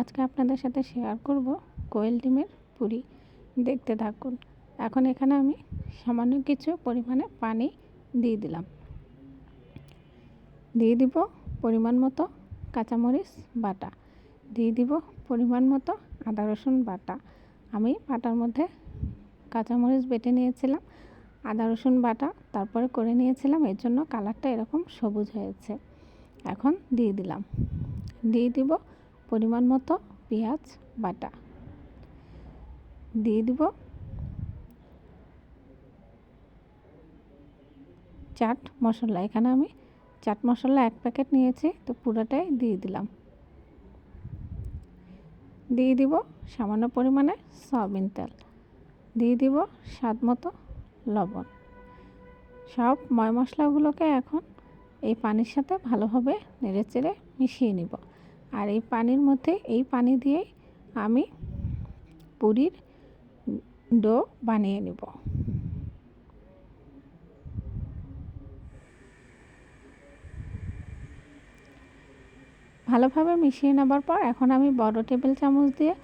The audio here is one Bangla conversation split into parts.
আজকে আপনাদের সাথে শেয়ার করব কোয়েল ডিমের পুরি। দেখতে থাকুন। এখন এখানে আমি সামান্য কিছু পরিমাণে পানি দিয়ে দিলাম। দিয়ে দিব পরিমাণ মতো কাঁচামরিচ বাটা। দিয়ে দিব পরিমাণ মতো আদা রসুন বাটা। আমি বাটার মধ্যে কাঁচামরিচ বেটে নিয়েছিলাম, আদা রসুন বাটা তারপরে করে নিয়েছিলাম, এর জন্য কালারটা এরকম সবুজ হয়েছে। এখন দিয়ে দিলাম। দিয়ে দিব পরিমাণ মতো পেঁয়াজ বাটা। দিয়ে দিব চাট মশলা। এখানে আমি চাট মশলা এক প্যাকেট নিয়েছি, তো পুরোটাই দিয়ে দিলাম। দিয়ে দিব সামান্য পরিমাণে সয়াবিন তেল। দিয়ে দিব স্বাদ মতো লবণ। সব ময় মশলাগুলোকে এখন এই পানির সাথে ভালোভাবে নেড়েচেড়ে মিশিয়ে নিব। আর এই পানির মধ্যে, এই পানি দিয়েই আমি পুরীর ডো বানিয়ে নেব। ভালোভাবে মিশিয়ে নেবার পর এখন আমি বড় টেবিল চামচ দিয়ে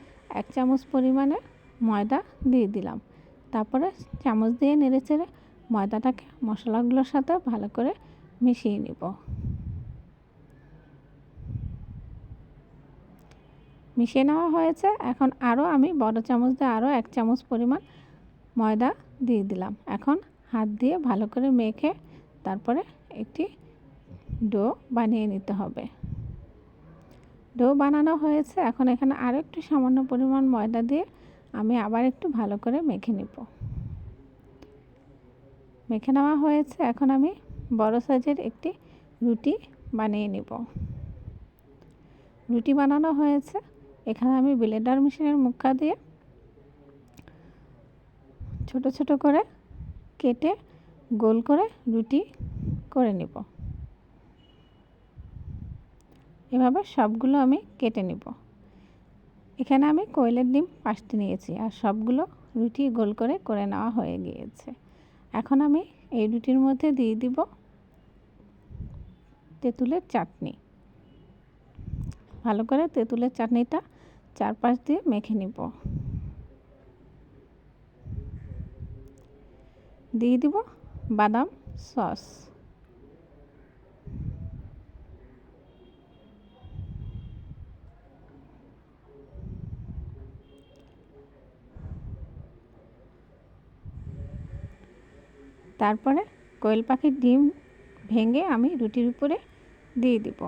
এক চামচ পরিমাণে ময়দা দিয়ে দিলাম। তারপরে চামচ দিয়ে নেড়ে চেড়ে ময়দাটাকে মশলাগুলোর সাথে ভালো করে মিশিয়ে নিব। মিশিয়ে নেওয়া হয়েছে। এখন আরও আমি বড় চামচ দিয়ে আরও এক চামচ পরিমাণ ময়দা দিয়ে দিলাম। এখন হাত দিয়ে ভালো করে মেখে তারপরে একটি ডো বানিয়ে নিতে হবে। ডো বানানো হয়েছে। এখন এখানে আরও একটু সামান্য পরিমাণ ময়দা দিয়ে আমি আবার একটু ভালো করে মেখে নেব। মেখে নেওয়া হয়েছে। এখন আমি বড় সাইজের একটি রুটি বানিয়ে নেব। রুটি বানানো হয়েছে। এখানে আমি ব্লেন্ডার মেশিনের মুখা দিয়ে ছোট ছোট করে কেটে গোল করে রুটি করে নেব। এভাবে সবগুলো আমি কেটে নেব। এখানে আমি কোয়েলের ডিম পাঁচটি নিয়েছি আর সবগুলো রুটি গোল করে করে নেওয়া হয়ে গিয়েছে। এখন আমি এই রুটির মধ্যে দিয়ে দিব তেঁতুলের চাটনি। ভালো করে তেঁতুলের চাটনিটা চারপাশ দিয়ে মেখে নিব। দিয়ে দিব বাদাম সস। তারপরে কোয়েল পাখির ডিম ভেঙে আমি রুটির উপরে দিয়ে দিব।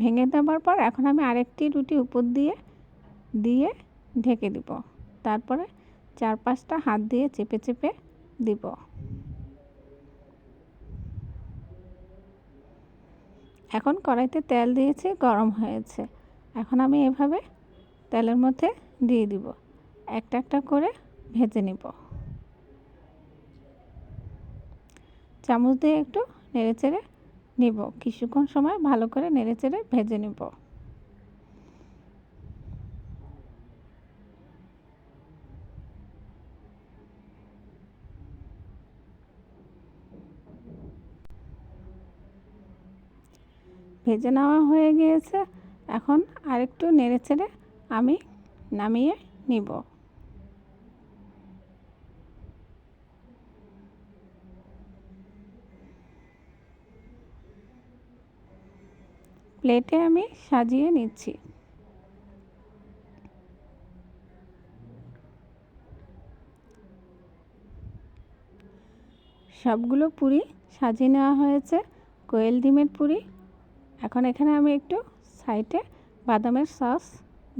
ভেঙে দেওয়ার পর এখন আমি আরেকটি রুটি উপর দিয়ে দিয়ে ঢেকে দিব। তারপরে চার পাঁচটা হাত দিয়ে চেপে চেপে দিব। এখন কড়াইতে তেল দিয়েছি, গরম হয়েছে। এখন আমি এভাবে তেলের মধ্যে দিয়ে দিব। একটা একটা করে ভেজে নিব। চামচ দিয়ে একটু নেড়ে চেড়ে নিব। কিছুক্ষণ সময় ভালো করে নেড়ে চেড়ে ভেজে নিব। ভেজে নেওয়া হয়ে গিয়েছে। এখন আরেকটু নেড়ে চেড়ে আমি নামিয়ে নিব। প্লেটে আমি সাজিয়ে নিচ্ছি। সবগুলো পুরি সাজিয়ে নেওয়া হয়েছে। কোয়েল ডিমের পুরি। এখন এখানে আমি একটু সাইডে বাদামের সস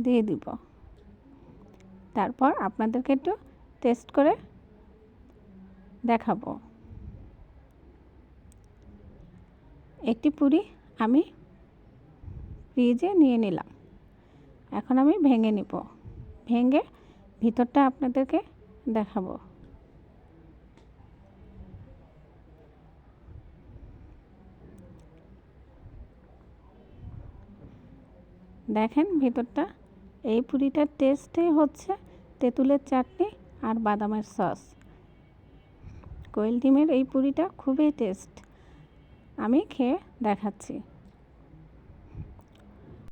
দিয়ে দিব। তারপর আপনাদেরকে একটু টেস্ট করে দেখাবো। একটি পুরি আমি ফ্রিজে নিয়ে নিলাম। এখন আমি ভেঙে নিব। ভেঙে ভিতরটা আপনাদেরকে দেখাবো। দেখেন ভিতরটা, এই পুরিটার টেস্টই হচ্ছে তেঁতুলের চাটনি আর বাদামের সস। কোয়েল ডিমের এই পুরিটা খুবই টেস্ট। আমি খেয়ে দেখাচ্ছি।